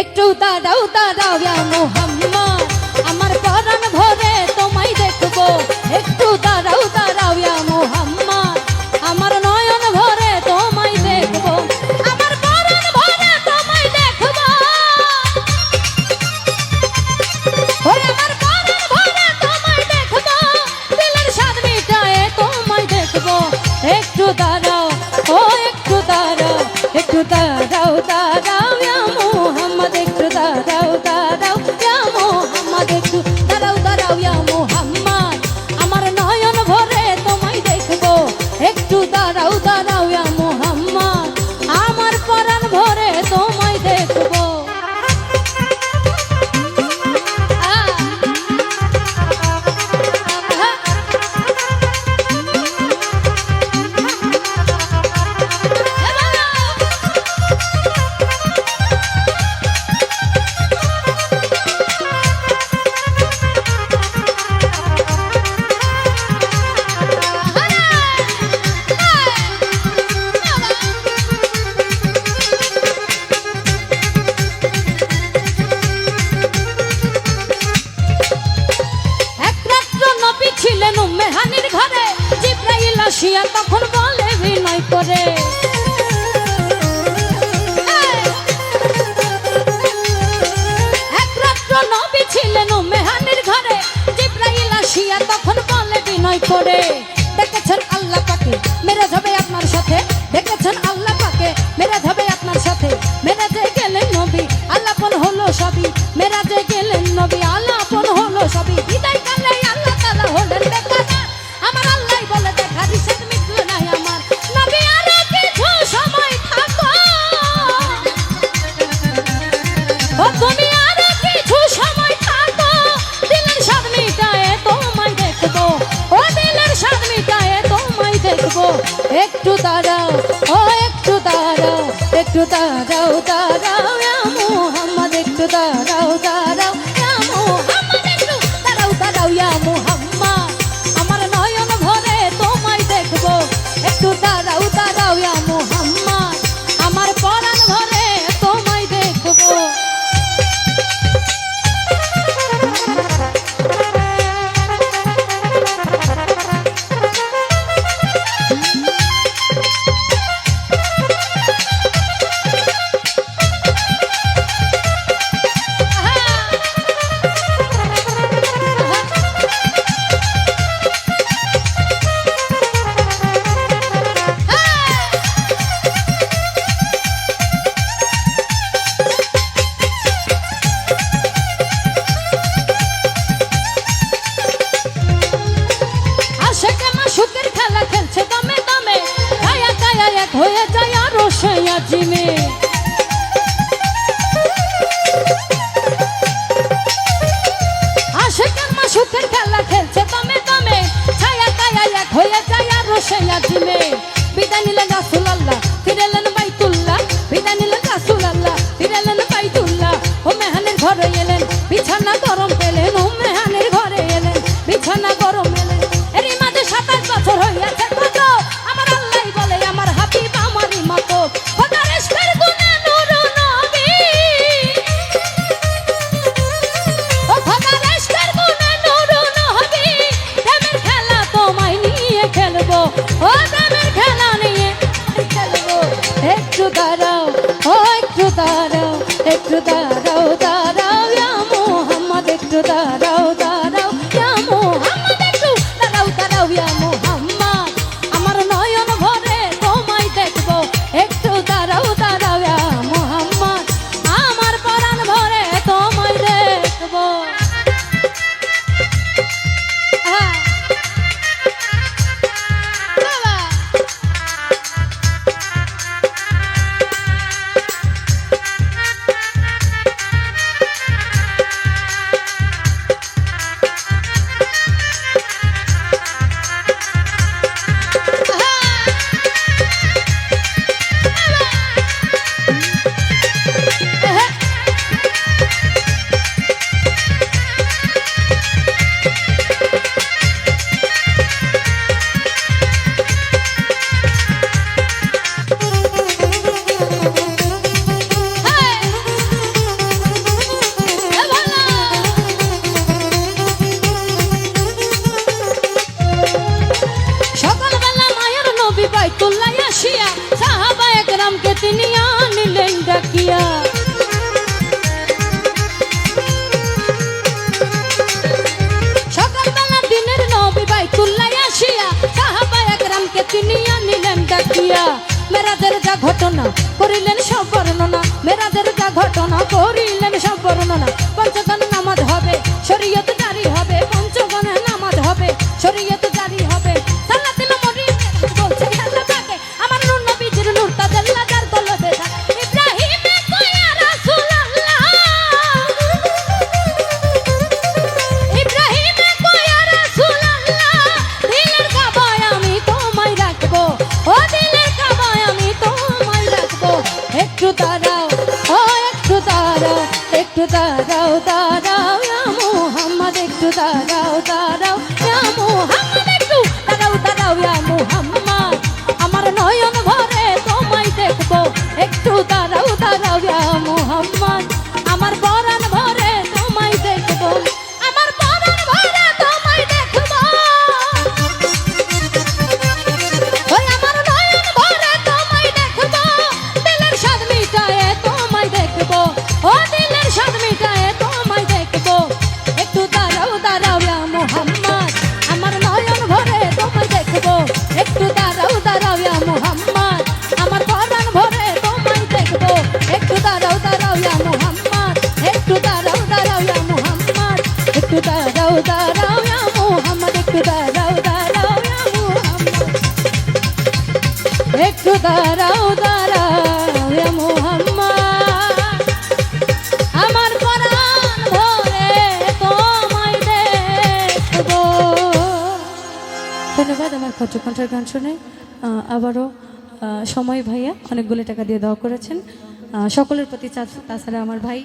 একটু দাঁড়াও দাঁড়াও মোহাম্মদ। আমার পরাণ ভরে তোমায় দেখব। একটু মেহানির ঘরে জিব্রাইল আসিয়া তখন বলে বিনয় করে হ্যাঁ, ছিলেন মেহানির ঘরে, জিব্রাইল আসিয়া তখন বলে বিনয় করে করব একটু দাঁড়াও ও একটু দাঁড়াও একটু দাঁড়াও দাঁড়াও মোহাম্মদ একটু দাঁড়াও দাঁড়াও মোহাম্মদ তারা দিয়া মেরাজের যা ঘটনা করিলেন সব বর্ণনা মেরাজের যা ঘটনা করিলেন সব বর্ণনা পঞ্চাশ da da da da da দাঁড়াও দাঁড়াও মোহাম্মা আমার পরাণ ভরে তোমায় দেখব ধন্যবাদ আমার পঞ্চকণ্ঠের গান শুনে। আবারও সময় ভাইয়া অনেকগুলো টাকা দিয়ে দেওয়া করেছেন। সকলের প্রতি তাছাড়া আমার ভাই